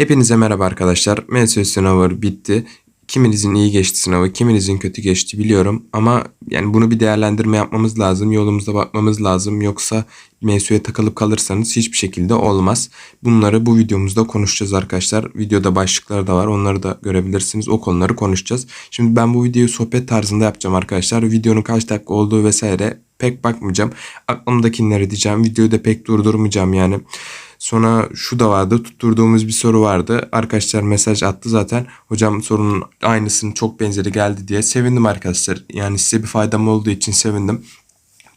Hepinize merhaba arkadaşlar. MSÖ sınavı bitti. Kiminizin iyi geçti sınavı, kiminizin kötü geçti biliyorum. Ama yani bunu bir değerlendirme yapmamız lazım. Yolumuza bakmamız lazım. Yoksa MSÖ'ye takılıp kalırsanız hiçbir şekilde olmaz. Bunları bu videomuzda konuşacağız arkadaşlar. Videoda başlıkları da var. Onları da görebilirsiniz. O konuları konuşacağız. Şimdi ben bu videoyu sohbet tarzında yapacağım arkadaşlar. Videonun kaç dakika olduğu vesaire pek bakmayacağım. Aklımdakileri diyeceğim. Videoyu da pek durdurmayacağım yani. Sonra şu da vardı. Tutturduğumuz bir soru vardı. Arkadaşlar mesaj attı zaten. Hocam sorunun aynısının çok benzeri geldi diye. Sevindim arkadaşlar. Yani size bir faydam olduğu için sevindim.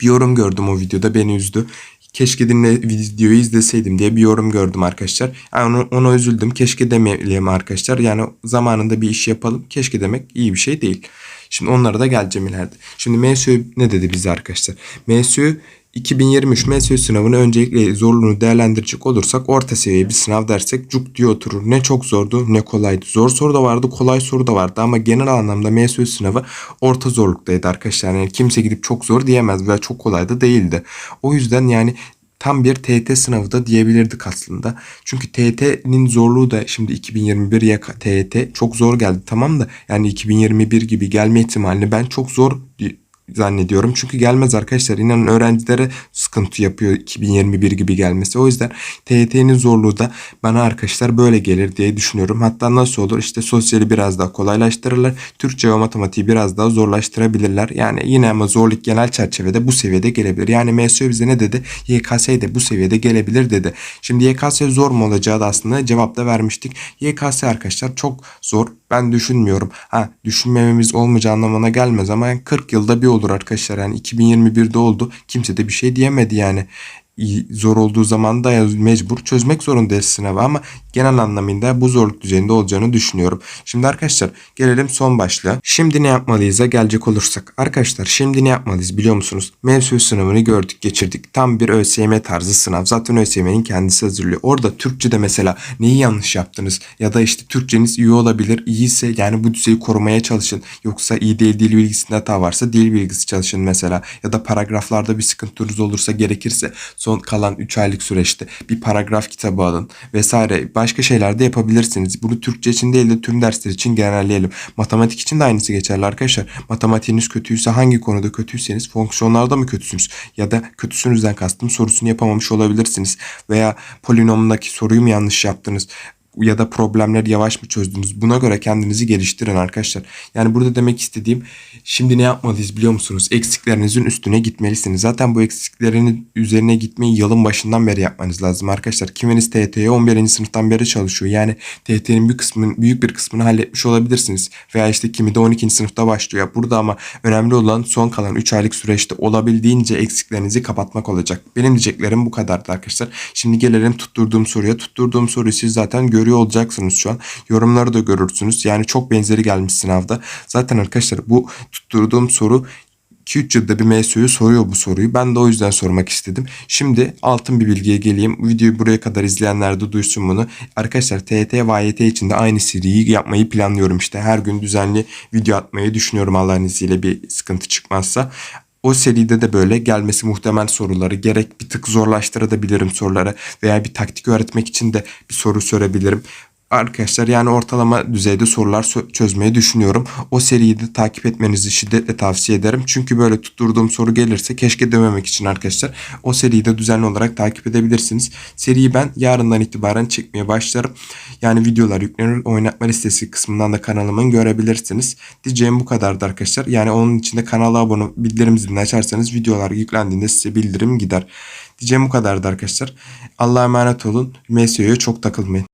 Bir yorum gördüm o videoda beni üzdü. Keşke dinle videoyu izleseydim diye bir yorum gördüm arkadaşlar. Yani onu, ona üzüldüm. Keşke demeyelim arkadaşlar. Yani zamanında bir iş yapalım. Keşke demek iyi bir şey değil. Şimdi onlara da geleceğim ileride. Şimdi MSÖ ne dedi bize arkadaşlar? MSÖ 2023 MSÖ sınavını öncelikle zorluğunu değerlendirecek olursak orta seviye bir sınav dersek cuk diye oturur. Ne çok zordu ne kolaydı. Zor soru da vardı kolay soru da vardı ama genel anlamda MSÖ sınavı orta zorluktaydı arkadaşlar. Yani kimse gidip çok zor diyemez veya çok kolay da değildi. O yüzden yani tam bir TET sınavı da diyebilirdik aslında. Çünkü TET'nin zorluğu da şimdi 2021 ya TET çok zor geldi tamam da yani 2021 gibi gelme ihtimalini ben çok zor zannediyorum. Çünkü gelmez arkadaşlar. İnanın öğrencilere sıkıntı yapıyor 2021 gibi gelmesi. O yüzden TYT'nin zorluğu da bana arkadaşlar böyle gelir diye düşünüyorum. Hatta nasıl olur? İşte sosyali biraz daha kolaylaştırırlar. Türkçe ve matematiği biraz daha zorlaştırabilirler. Yani yine ama zorluk genel çerçevede bu seviyede gelebilir. Yani MSÖ bize ne dedi? YKS de bu seviyede gelebilir dedi. Şimdi YKS zor mu olacağı da aslında cevapta vermiştik. YKS arkadaşlar çok zor. Ben düşünmüyorum. Ha düşünmememiz olmayacağı anlamına gelmez ama yani 40 yılda bir olur arkadaşlar. Yani 2021'de oldu. Kimse de bir şey diyemedi yani zor olduğu zaman da mecbur çözmek zorundayız sınavı ama genel anlamında bu zorluk düzeyinde olacağını düşünüyorum. Şimdi arkadaşlar gelelim son başlığa. Şimdi ne yapmalıyız'a gelecek olursak. Arkadaşlar şimdi ne yapmalıyız biliyor musunuz? Mevzu sınavını gördük geçirdik. Tam bir ÖSYM tarzı sınav. Zaten ÖSYM'nin kendisi hazırlıyor. Orada Türkçe'de mesela neyi yanlış yaptınız? Ya da işte Türkçeniz iyi olabilir. İyiyse yani bu düzeyi korumaya çalışın. Yoksa iyi değil dil bilgisinde hata varsa dil bilgisi çalışın mesela. Ya da paragraflarda bir sıkıntınız olursa gerekirse son kalan 3 aylık süreçte bir paragraf kitabı alın vesaire. Başka şeyler de yapabilirsiniz. Bunu Türkçe için değil de tüm dersler için genelleyelim. Matematik için de aynısı geçerli arkadaşlar. Matematiğiniz kötüyse hangi konuda kötüyseniz fonksiyonlarda mı kötüsünüz? Ya da kötüsünüzden kastım sorusunu yapamamış olabilirsiniz. Veya polinomdaki soruyu mu yanlış yaptınız? Ya da problemleri yavaş mı çözdünüz? Buna göre kendinizi geliştirin arkadaşlar. Yani burada demek istediğim şimdi ne yapmalıyız biliyor musunuz? Eksiklerinizin üstüne gitmelisiniz. Zaten bu eksiklerin üzerine gitmeyi yılın başından beri yapmanız lazım arkadaşlar. Kiminiz TYT'ye 11. sınıftan beri çalışıyor. Yani TYT'nin bir kısmını, büyük bir kısmını halletmiş olabilirsiniz. Veya işte kimi de 12. sınıfta başlıyor. Burada ama önemli olan son kalan 3 aylık süreçte olabildiğince eksiklerinizi kapatmak olacak. Benim diyeceklerim bu kadardı arkadaşlar. Şimdi gelelim tutturduğum soruya. Tutturduğum soruyu siz zaten gör görüyor olacaksınız şu an. Yorumları da görürsünüz. Yani çok benzeri gelmiş sınavda. Zaten arkadaşlar bu tutturduğum soru 2-3 yılda bir MSÜ'yü soruyor bu soruyu. Ben de o yüzden sormak istedim. Şimdi altın bir bilgiye geleyim. Videoyu buraya kadar izleyenler de duysun bunu. Arkadaşlar TET ve AYT için de aynı seriyi yapmayı planlıyorum işte. Her gün düzenli video atmayı düşünüyorum Allah'ın izniyle bir sıkıntı çıkmazsa. O seride de böyle gelmesi muhtemel soruları gerek bir tık zorlaştırabilirim soruları veya bir taktik öğretmek için de bir soru sorabilirim arkadaşlar yani ortalama düzeyde sorular çözmeyi düşünüyorum. O seriyi de takip etmenizi şiddetle tavsiye ederim. Çünkü böyle tutturduğum soru gelirse keşke dememek için arkadaşlar o seriyi de düzenli olarak takip edebilirsiniz. Seriyi ben yarından itibaren çekmeye başlarım. Yani videolar yüklenir. Oynatma listesi kısmından da kanalımın görebilirsiniz. Diyeceğim bu kadardı arkadaşlar. Yani onun için de kanala abone bildirim zilini açarsanız videolar yüklendiğinde size bildirim gider. Diyeceğim bu kadardı arkadaşlar. Allah'a emanet olun. MSU'ya çok takılmayın.